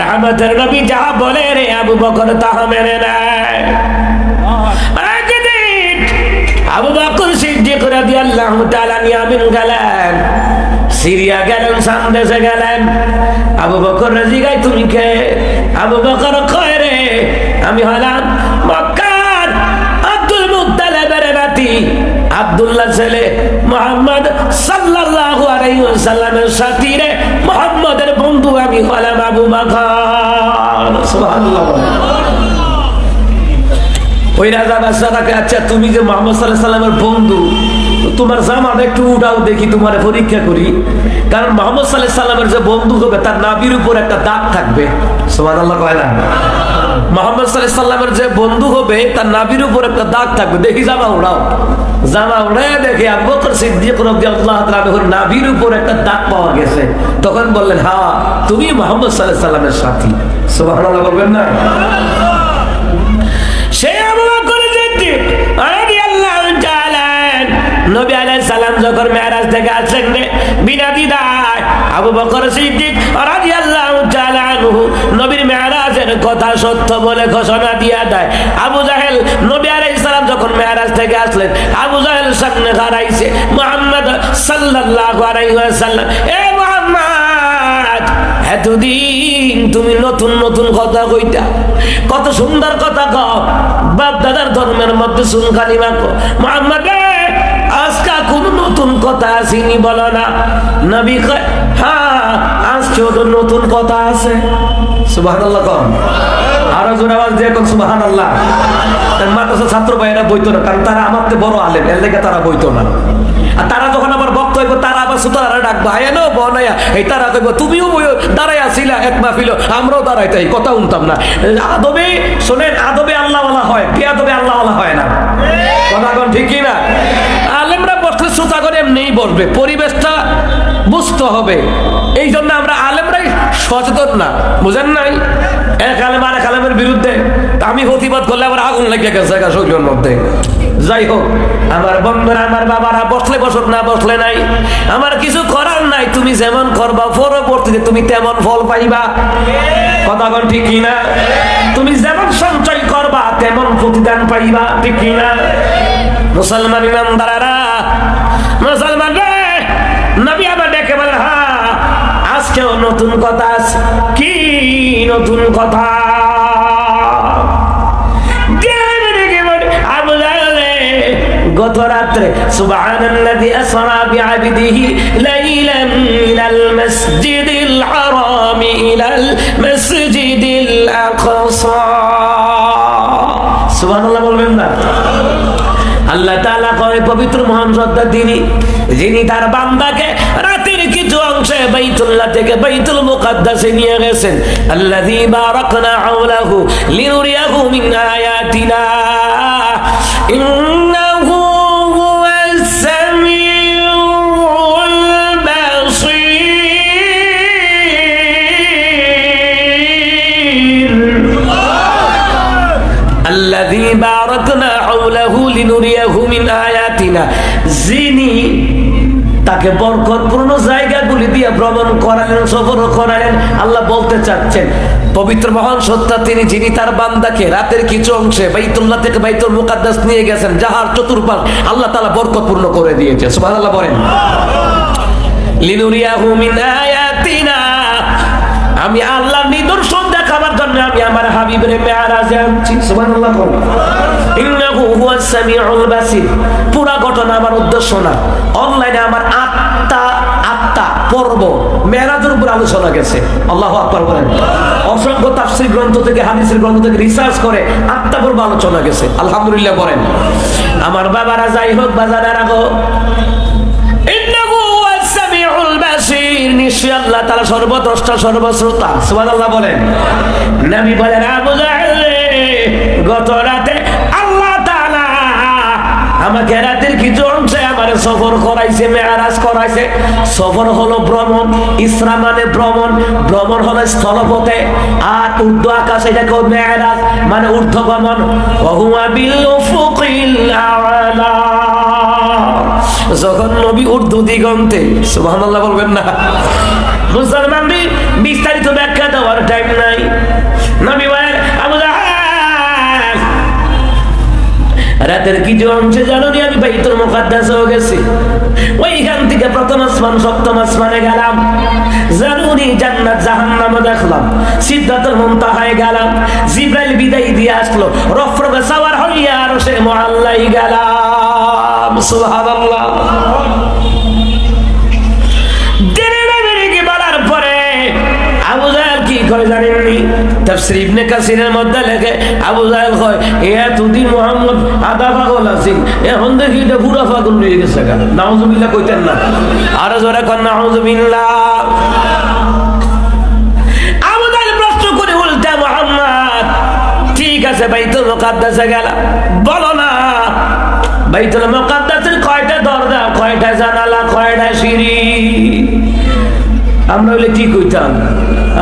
রহমতের নবী যাহা বলে রে আবু বকর তাহা মেনে নেয়। আব্দুল্লাহ ছেলে মোহাম্মদ ওয়াসাল্লামের সাথী রে। আবু ওই রাজা বাদশাহকে আচ্ছা তুমি যে মোহাম্মদ সাল্লাহ সাল্লামের বন্ধু, তোমার জামাটা একটু উঠাও দেখি, তোমার পরীক্ষা করি। কারণ মোহাম্মদ সাল্লাহ সাল্লামের যে বন্ধু হবে, তার নাবির উপর একটা দাগ থাকবে। সোমান আল্লাহ মোহাম্মদ সাল্লামের যে বন্ধু হবে, তার নাবির উপর একটা দাগ থাকবে। দেখি জামা উড়াও জামা উড়াই দেখে আবু বকর সিদ্দিক নাবির উপর একটা দাগ পাওয়া গেছে। তখন বললেন হ্যাঁ তুমি মোহাম্মদ সাল্লামের সাথী। সুবহানাল্লাহ বলবেন না? নবী আলাইহিস সালাম যখন মেরাজ থেকে আসলেন বিনা দ্বিধায় আবু বকর সিদ্দিক রাদিয়াল্লাহু নবীর মেরাজের কথা সত্য বলে ঘোষণা দিয়া দেয়। আবু জাহেল নবী আলাইহিস সালাম যখন মেরাজ থেকে আসলেন আবু জাহেল সামনে দাঁড়াইছে মুহাম্মদ সাল্লাল্লাহু আলাইহি ওয়াসাল্লাম এ মুহাম্মদ এতদিন তুমি নতুন নতুন কথা কইতা কত সুন্দর কথা কও বাপ দাদার ধর্মের মধ্যে সুনকানি মাকো মোহাম্মদ রে, আজকা কোন নতুন কথা আসেনি বলো না। নবী কয় হ্যাঁ আজকেও তো নতুন কথা আছে। সুবহানাল্লাহ কম। আরও জোরে আওয়াজ দিয়ে কোন সুবহানাল্লাহ। তার মাদ্রাসা ছাত্র ভাইয়েরা বইতো না কারণ তারা আমার বড় আলেম এর লেগে তারা বইতো না। আর তারা যখন আবার বক্ত হইব তারা আবার সুতারা ডাকবো হায় নো বনায়া। এই তারা কইব তুমিও দাঁড়াই আসিলা এক মাহফিল আমরাও দাঁড়াইতে এই কথা উনতাম না। আদবে শোনেন আদবে আল্লাহওয়ালা হয় কে আদবে আল্লাহওয়ালা হয় না। কথা ঠিকই না বসবে পরিবেশটা বুঝতে হবে। এই জন্য আমরা আলেমরাই সচেতন না। বুঝেন নাই? এক আলেম আর এক আলেমের বিরুদ্ধে আমি প্রতিবাদ করলে আবার আগুন লেগে গেছে শরীরের মধ্যে। যাই হোক, আমার বন্ধুরা, আমার বাবারা, বসলে বসুক না বসলে নাই। আমার কিছু করার নাই, তুমি যেমন করবা, পরবর্তীতে তুমি তেমন ফল পাইবা। কথা কোন ঠিক না? তুমি যেমন সঞ্চয় করবা, তেমন প্রতিদান পাইবা, ঠিক না? মুসলমান ইমানদারেরা মুসলমান রে নবী আবার ডেকে বলে হ্যাঁ আজকেও নতুন কথা আছে। কি নতুন কথা? গত রাত্রে, সুবহানাল্লাযী আসরা বিআবদিহি লাইলাম মিনাল মাসজিদিল হারাম ইলাল মহান শ্রদ্ধা তিনি, যিনি তার বান্দাকে রাতের কিছু অংশে বাইতুল্লাহ থেকে বাইতুল মুকাদ্দাসে নিয়ে গেছেন। আল্লাযী বারাকনা হাওলাহু লিনুরিয়াহু মিন আয়াতিনা। যিনি তাকে বরকতপূর্ণ জায়গাগুলি দিয়ে ভ্রমণ করালেন, সফর করালেন, আল্লাহ বলতে চাচ্ছেন, পবিত্র মহান সত্তা তিনি, যিনি তার বান্দাকে রাতের কিছু অংশে বাইতুল্লাহ থেকে বাইতুল মুকাদ্দাস নিয়ে গেছেন, যাহার চতুর্পাশ আল্লাহ তালা বরকতপূর্ণ করে দিয়েছে। সুবাহ আল্লাহ বলেন, লিনুরিয়াহু মিন আয়াতিনা, আমি আল্লাহ আমার উদ্দেশ্য না। অনলাইনে আমার আত্মা আত্মা পর্ব উপর আলোচনা গেছে। আল্লাহ আকবার বলেন। অসংখ্য তাফসীর গ্রন্থ থেকে, হাদিসের গ্রন্থ থেকে রিসার্চ করে আত্মা পর্ব আলোচনা গেছে। আলহামদুলিল্লাহ বলেন। আমার বাবারা যাই হোক বাজারে রাখো নিশ্চয়ই আল্লাহ তাআলা সর্বদ্রষ্টা, সর্বশ্রোতা। সুবহানাল্লাহ বলেন। নবী বলেন গত রাতে আল্লাহ আমাকে রাতের কিছু অংশে আমার সফর করাইছে, মেয়ারাজ করাইছে। সফর হলো ভ্রমণ, ইসরা মানে ভ্রমণ। ভ্রমণ হলো স্থলপথে। আর উর্দু আকাশে এটাকে মেয়ারাজ মানে ঊর্ধ্বগমন। যখন নবী উর্দু দিগন্তে, সুবহানাল্লাহ বলবেন না। মুসলমানদের বিস্তারিত ব্যাখ্যা দেওয়ার টাইম নাই। রাতের কি যে অংশে জানি আমি বাইতুল মুকাদ্দাস হয়ে গেছি। ওইখান থেকে প্রথম আসমান, সপ্তম আসমানে গেলাম। জানুনি জান্নাত জাহান্নাম দেখলাম। সিদ্ধাতুল মুনতাহায় গেলাম। জিব্রাইল বিদায় দিয়ে আসলো। রফরফে সাওয়ার হইয়া আরশে মুআল্লাই গেলাম। সুবহানাল্লাহ। তাফসীর ইবনে কাসিরের মধ্যে লেখে, আবু এ এতদিন দেখি এটা পুরা পাগল হয়ে গেছে গা নাউজুবিল্লাহ কইতেন না। আরও জোরে কর নাউজুবিল্লাহ। আবু জাহেল প্রশ্ন করে উল্টা ঠিক আছে, বাইতুল মুকাদ্দাসে গেলাম। বলো না, বাইতুল মুকাদ্দাসের কয়টা দরজা, কয়টা জানালা, কয়টা সিঁড়ি? আমরা হইলে কি কইতাম?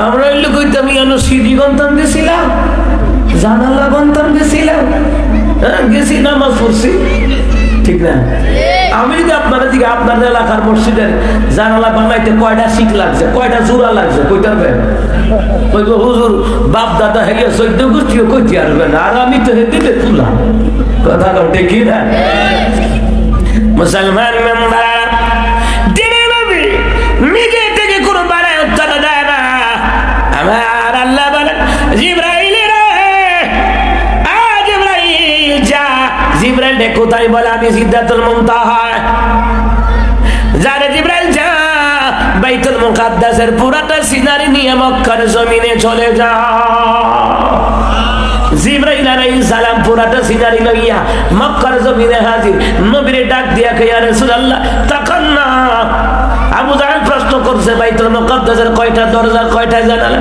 আমরা হইলে কইতাম ইয়ান সিঁড়ি গন্তন গেছিলাম জানালা গন্তন গেছিলাম হ্যাঁ, গেছি নামাজ পড়ছি। ঠিক না? আমি যদি আপনারা দিকে আপনার এলাকার মসজিদের জানালা বানাইতে কয়টা শিখ লাগছে কয়টা জোড়া লাগছে কইতে পারবেন কইব হুজুর বাপ দাদা হেলিয়া চৈদ্য গোষ্ঠীও কইতে পারবেন আর আমি তো হেদিতে তুলা। কথা কটে কি না? মুসলমান মেম্বার জিব্রাইল ডে কোথায় বলে আমি সিদ্ধাতুল মুনতাহায় যারে জিব্রাইল, যা। বাইতুল মুকাদ্দাসের পুরাটা সিনারি নিয়ে মক্কার জমিনে চলে যা। জিব্রাইল আলাইহিস সালাম পুরাটা সিনারি লইয়া মক্কার জমিনে হাজির। নবীরে ডাক দিয়া কইয়া রাসূলুল্লাহ তাকান আবু প্রশ্ন করছে, বাইতুল মুকাদ্দাসের কয়টা দরজা, কয়টা জানালা?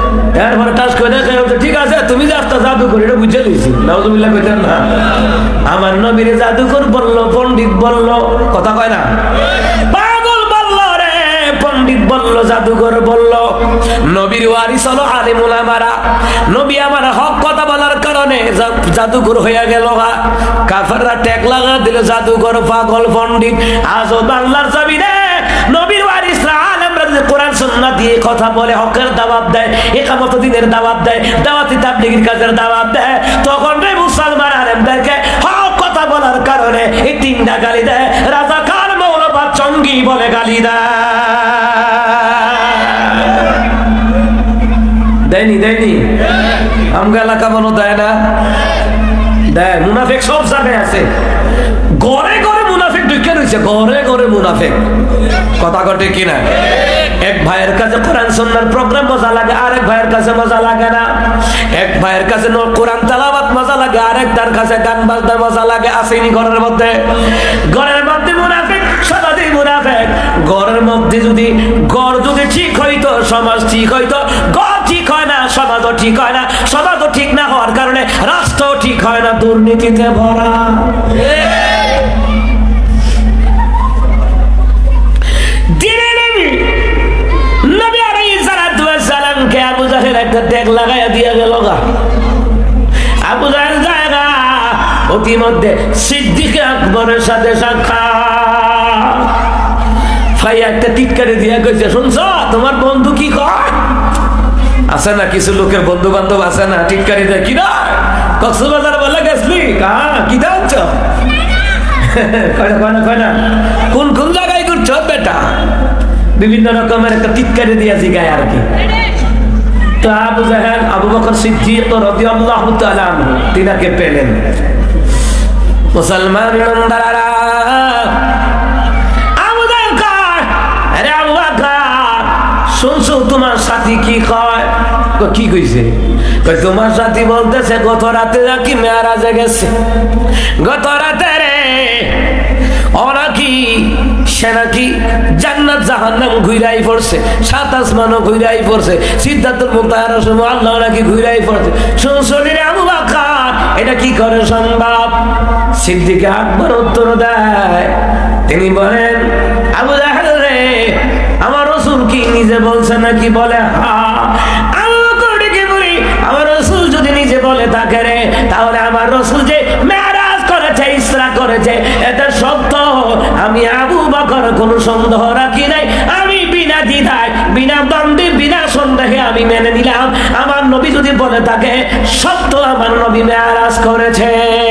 করে দেখে ঠিক আছে, তুমি যে আস্তে এটা বুঝে লিছি নাউজুবিল্লাহ কইতেন না। আমার নবীর জাদুকর বলল, পণ্ডিত বলল, কথা কয় না? পাগল বলল রে, পণ্ডিত বলল, জাদুঘর বলল। নবীর ওয়ারিস হলো আলিমুল আমারা। নবী আমার হক কথা বলার কারণে জাদুঘর হয়ে গেল কাফেররা ট্যাগ লাগা দিল, জাদুঘর পাগল পণ্ডিত, আজও বাংলার ওয়ারিসরা আলেমরা সুন্নাহ দিয়ে কথা বলে, হকের দাওয়াত দেয়, একামত দিনের দাওয়াত দেয়, দাওয়াতি তাবলিগের কাজের দাওয়াত দেয়। তখন রে মুসলমান আলেমদেরকে হক কথা বলার কারণে এই তিনটা গালি দেয়। রাজা খান মৌলবাদ চঙ্গি বলে গালি দেয়। দেয়নি দেয়নি? আমগা এলাকা মনে দেয় না। দেয়, মুনাফেক সব জায়গায় আছে। ঘরে মুনাফেক ঢুকে রয়েছে, ঘরে ঘরে মুনাফেক। কথা কটে কিনা? এক ভাইয়ের কাছে কোরআন, সুন্নার প্রোগ্রাম মজা লাগে, আরেক ভাইয়ের কাছে মজা লাগে না। এক ভাইয়ের কাছে কোরআন তালাবাত মজা লাগে, আরেক তার কাছে গান বাজনা মজা লাগে, আসেনি ঘরের মধ্যে। ঘরের মধ্যে মুনাফেক সমাজে মুনাফেক। ঘরের মধ্যে যদি ঘর যদি ঠিক হইতো, সমাজ ঠিক হইতো, ঘর ঠিক না, সমাজও ঠিক না, সমাজও ঠিক না হওয়ার কারণে রাষ্ট্র ঠিক হয় না, দুর্নীতিতে ভরা। অতিমধ্যে সিদ্দিক আকবরের সাথে সাক্ষাৎ। ভাই একটা টিটকারি দিয়া কইছে, শুনছ, তোমার বন্ধু কি কয়? আছে না, কিছু লোকের বন্ধু বান্ধব আছে না টিটকারি দেয় কি না কক্সবাজার বলে গেছলি? কা কি দাচ্ছ কয়না কয়না কয়না কোন কোন জায়গায় করছ বেটা? বিভিন্ন রকমের একটা টিটকারি দিয়েছি গায়ে আর কি। তো আবু জাহেল, আবু বকর সিদ্দিক রাদিয়াল্লাহু তাআলা আনহু, তিনাকে পেলেন। মুসলমান তোমার সাথী কি বলতেছে, গত রাতে নাকি গেছে। গত রাতে রে, ও নাকি, সে নাকি জান্নাত ঘুরাই পড়ছে, সাত আসমানও ঘুরাই পড়ছে, সিদ্ধার্থ মুক্তার সময় আল্লাহ নাকি ঘুরাই পড়ছে। শুনছনি রে আবু এটা কি করে সম্ভব? সিদ্দিকে আকবর উত্তর দেয়, তিনি বলেন, আবু জাহেল রে, আমার রসুল কি নিজে বলছে নাকি বলে? হা আমার যদি নিজে বলে তাকে রে, তাহলে আমার যে করেছে করেছে, এটা আমি আবু কোনো সন্দেহ রাখি নাই। আমি বিনা বিনা বিনা সন্দেহে আমি মেনে নিলাম। আমার নবী যদি বলে তাকে, সত্য আমার নবী মেয়ারাজ করেছে